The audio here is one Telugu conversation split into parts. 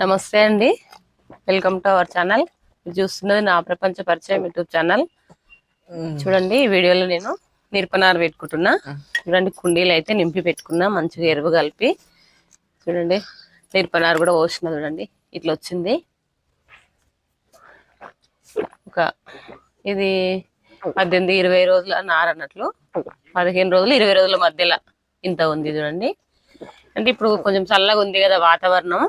నమస్తే అండి. వెల్కమ్ టు అవర్ ఛానల్ చూస్తున్నది నా ప్రపంచ పరిచయం యూట్యూబ్ ఛానల్ చూడండి ఈ వీడియోలో నేను మిరపనారు పెట్టుకుంటున్నా. చూడండి కుండీలు అయితే నింపి పెట్టుకున్నా మంచిగా ఎరువు కలిపి. చూడండి మిరపనారు కూడా పోసిన చూడండి ఇట్లా వచ్చింది. ఒక ఇది పద్దెనిమిది ఇరవై రోజుల నార అన్నట్లు. పదిహేను రోజులు ఇరవై రోజుల మధ్యలో ఇంత ఉంది చూడండి. అంటే ఇప్పుడు కొంచెం చల్లగా ఉంది కదా వాతావరణం.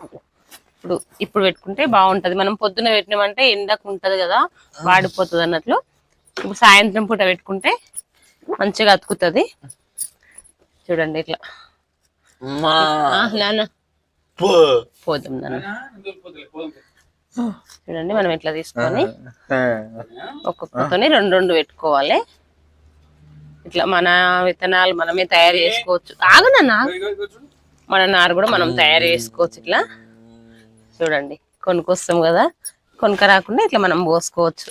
ఇప్పుడు ఇప్పుడు పెట్టుకుంటే బాగుంటది. మనం పొద్దున పెట్టినామంటే ఎండకు ఉంటది కదా వాడిపోతుంది అన్నట్లు. ఇప్పుడు సాయంత్రం పూట పెట్టుకుంటే మంచిగా అతుకుతుంది. చూడండి ఇట్లా. నాన్న. పో. పోదాం నాన్న. చూడండి మనం ఇట్లా తీసుకొని ఒక్కొక్కతోని రెండు రెండు పెట్టుకోవాలి. ఇట్లా మన విత్తనాలు మనమే తయారు చేసుకోవచ్చు. ఆగునన్నా మన నారు కూడా మనం తయారు చేసుకోవచ్చు ఇట్లా. చూడండి కొనుక్కొస్తాం కదా. కొనుక రాకుండా ఇట్లా మనం పోసుకోవచ్చు.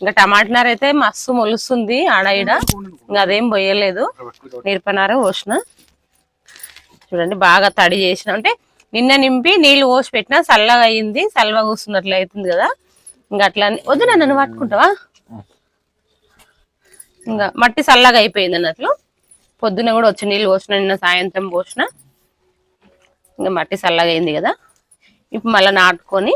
ఇంకా టమాటనార్ అయితే మస్తు మొలుస్తుంది ఆడ ఈడ. ఇంకా అదేం పోయలేదు. నిరపనార పోసిన. చూడండి బాగా తడి చేసిన. అంటే నిన్న నింపి నీళ్ళు పోసి పెట్టినా చల్లగా అయింది చల్లగా కూస్తున్నట్లు అవుతుంది కదా. ఇంకా అట్లా అని- వద్దు నన్ను పట్టుకుంటావా? ఇంకా మట్టి చల్లగా అయిపోయింది అన్నట్లు. పొద్దున కూడా వచ్చి నీళ్ళు పోసిన నిన్న సాయంత్రం పోసిన. ఇంకా మట్టి చల్లగా అయింది కదా. ఇప్పుడు మళ్ళీ నాటుకొని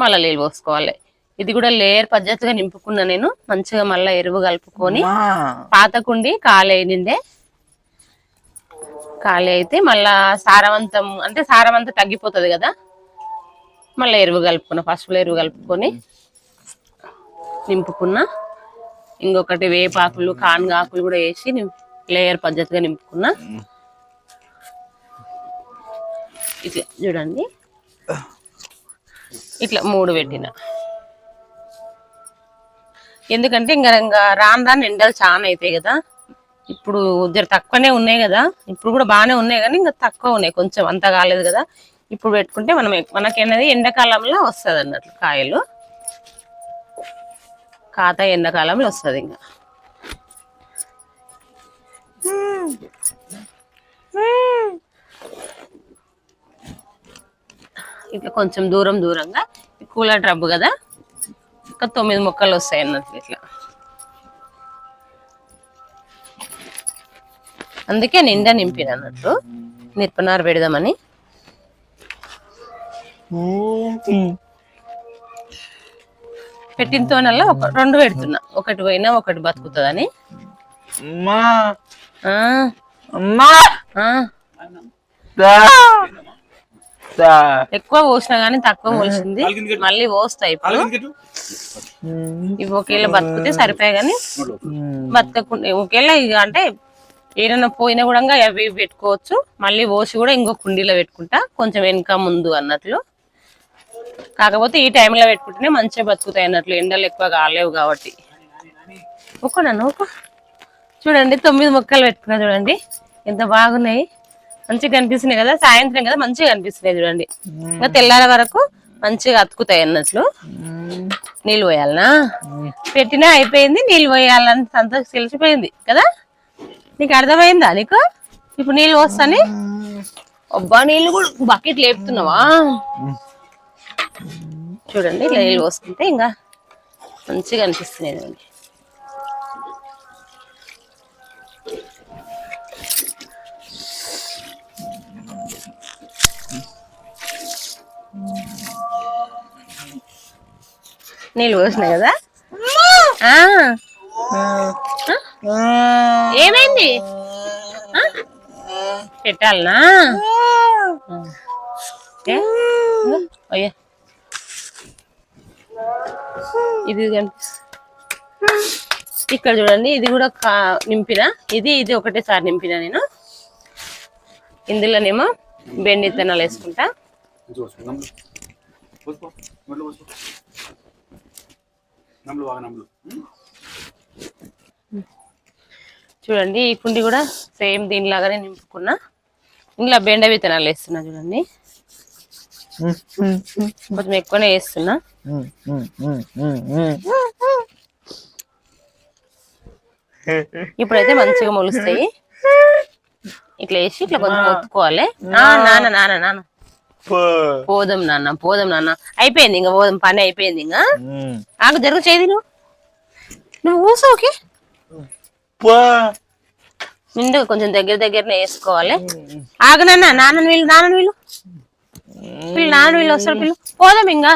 మళ్ళీ నీళ్ళు పోసుకోవాలి. ఇది కూడా లేయర్ పద్ధతిగా నింపుకున్నా నేను. మంచిగా మళ్ళీ ఎరువు కలుపుకొని మా పాత కుండి ఖాళీ అయినిండే ఖాళీ అయితే మళ్ళా సారవంతం అంటే సారవంతం తగ్గిపోతుంది కదా. మళ్ళీ ఎరువు కలుపుకున్నా ఫస్ట్ ఎరువు కలుపుకొని నింపుకున్నా. ఇంకొకటి వేపాకులు కానుగాకులు కూడా వేసి లేయర్ పద్ధతిగా నింపుకున్నా. ఇట్లా చూడండి. ఇట్లా మూడు పెట్టిన. ఎందుకంటే ఇంకా ఇంకా రాను రాను ఎండలు చాలా అవుతాయి కదా. ఇప్పుడు ఇద్దరు తక్కువనే ఉన్నాయి కదా. ఇప్పుడు కూడా బాగానే ఉన్నాయి కానీ ఇంకా తక్కువ ఉన్నాయి. కొంచెం అంత కాలేదు కదా. ఇప్పుడు పెట్టుకుంటే మనం మనకేనది ఎండాకాలంలో వస్తుంది అన్నట్లు కాయలు. కాత ఎండాకాలంలో వస్తుంది ఇంకా ఇట్లా కొంచెం దూరం దూరంగా. కూలర్ ట్రబ్ కదా. ఇంకా తొమ్మిది మొక్కలు వస్తాయి అన్నట్లు ఇట్లా. అందుకే నిండా నింపిన అన్నట్టు. మిరపనారు పెడదామని. పెట్టిన తోనల్లా ఒక రెండు పెడుతున్నా. ఒకటి పోయినా ఒకటి బతుకుతుందని. మా ఆ, మా ఆ. దా దా. ఎక్కువ పోసినా గానీ తక్కువ పోసింది. మళ్ళీ పోస్తాయి ఇప్పుడు. ఇవి ఒకేలా బతుకుతే సరిపోయాయి కానీ బతకకుండా ఒకేలా ఇక అంటే ఏదైనా పోయినా కూడా అవి ఇవి పెట్టుకోవచ్చు. మళ్ళీ పోసి కూడా ఇంకో కుండీలో పెట్టుకుంటా. కొంచెం వెనక ముందు అన్నట్లు. కాకపోతే ఈ టైంలో పెట్టుకుంటేనే మంచిగా బతుకుతాయి అన్నట్లు. ఎండలు ఎక్కువ కాలేవు కాబట్టి. ఒక్క నన్ను ఒక్క. చూడండి తొమ్మిది మొక్కలు పెట్టుకున్నా చూడండి. ఎంత బాగున్నాయి. మంచిగా కనిపిస్తున్నాయి కదా సాయంత్రం కదా మంచిగా కనిపిస్తున్నాయి చూడండి. ఇంకా తెల్లార వరకు మంచిగా అతుకుతాయి అన్నట్లు. నీళ్ళు పోయాలనా? పెట్టినా అయిపోయింది నీళ్ళు పోయాలని అంత తెలిసిపోయింది కదా? నీకు అర్థమైందా నీకు? ఇప్పుడు నీళ్ళు పోస్తాని? అబ్బా నీళ్ళు కూడా బకెట్ లేపుతున్నావా? చూడండి నీళ్ళు పోసుకుంటే ఇంకా మంచిగా అనిపిస్తున్నాయి నీళ్ళు పోసినాయి కదా? ఏమైంది? పెట్టాలనా? అయ్యా. ఇది ఇక్కడ చూడండి ఇది కూడా కా- నింపిన? ఇది ఇది ఒకటేసారి నింపిన నేను. ఇందులోనేమో బెండి విత్తనాలు వేసుకుంటా. చూడండి ఈ కుండి కూడా సేమ్ దీనిలాగానే నింపుకున్నా. ఇందులో బెండ విత్తనాలు వేస్తున్నా చూడండి. కొంచెం ఎక్కువనే వేస్తున్నా. ఇప్పుడైతే మంచిగా మొలుస్తాయి. ఇట్లా వేసి ఇట్లా కొంచెం ఒత్తుకోవాలి. ఆ, నాన్న నాన్న నాన్న. పోదాం నాన్న పోదాం నాన్న. అయిపోయింది ఇంకా పోదాం పని అయిపోయింది ఇంకా. ఆకు జరుగు చేది నువ్వు నువ్వు ఊస ఓకే? పో. నిండు కొంచెం దగ్గర దగ్గరనే వేసుకోవాలి. ఆగు నాన్న నాన్న వీళ్ళు నాన్న వీళ్ళు వీళ్ళు నాన్న వీళ్ళు వస్తారు వీళ్ళు పోదాం ఇంకా.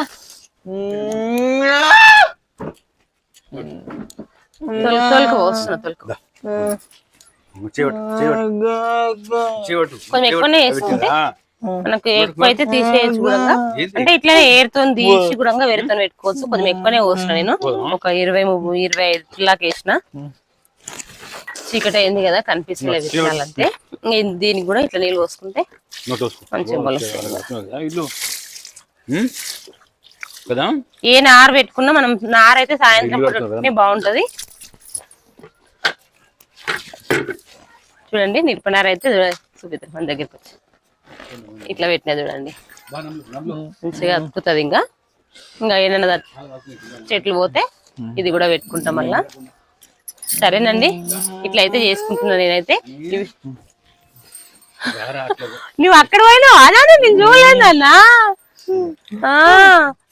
తొలి తొలికి వస్తున్నా తొలికి. కొంచెం ఎక్కువనే వేసుకుంటే మనకు ఎక్కువ అయితే తీసేయచ్చు కూడా? అంటే ఇట్లా ఏరుతో తీసి కూడా వేరుతో పెట్టుకోవచ్చు. కొంచెం ఎక్కువనే పోసిన నేను. ఒక ఇరవై ఇరవై ఐదు లాగా వేసిన. చీకటి అయింది కదా కనిపిస్తలేదు విత్తనాలంతే ఇంక దీనికి కూడా ఇట్లా నీళ్ళు పోసుకుంటే. మంచిగా? కదా? ఏ నార పెట్టుకున్నా మనం నార అయితే సాయంత్రం బాగుంటది. చూడండి నిరపనార అయితే చూపిద్దాం మన దగ్గరికి వచ్చి. ఇట్లా పెట్టినా చూడండి. మంచిగా అతుకుతుంది ఇంకా. ఇంకా ఏదైనా చెట్లు పోతే ఇది కూడా పెట్టుకుంటాం మళ్ళా. సరేనండి ఇట్లా అయితే చేసుకుంటున్నా నేనైతే. నువ్వు అక్కడ పోయినావు? అదా నేను చూడలేదు అన్న.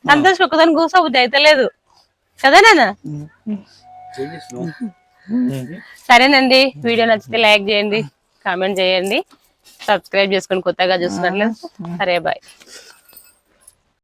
సంతోష్ ఒక్కదాని కూర్చోబుద్ధి అయితే లేదు. కదా నాన్న? సరేనండి వీడియో నచ్చితే లైక్ చేయండి కామెంట్ చేయండి. సబ్స్క్రైబ్ చేసుకొని కొత్తగా చూస్తున్నట్లు సరే బాయ్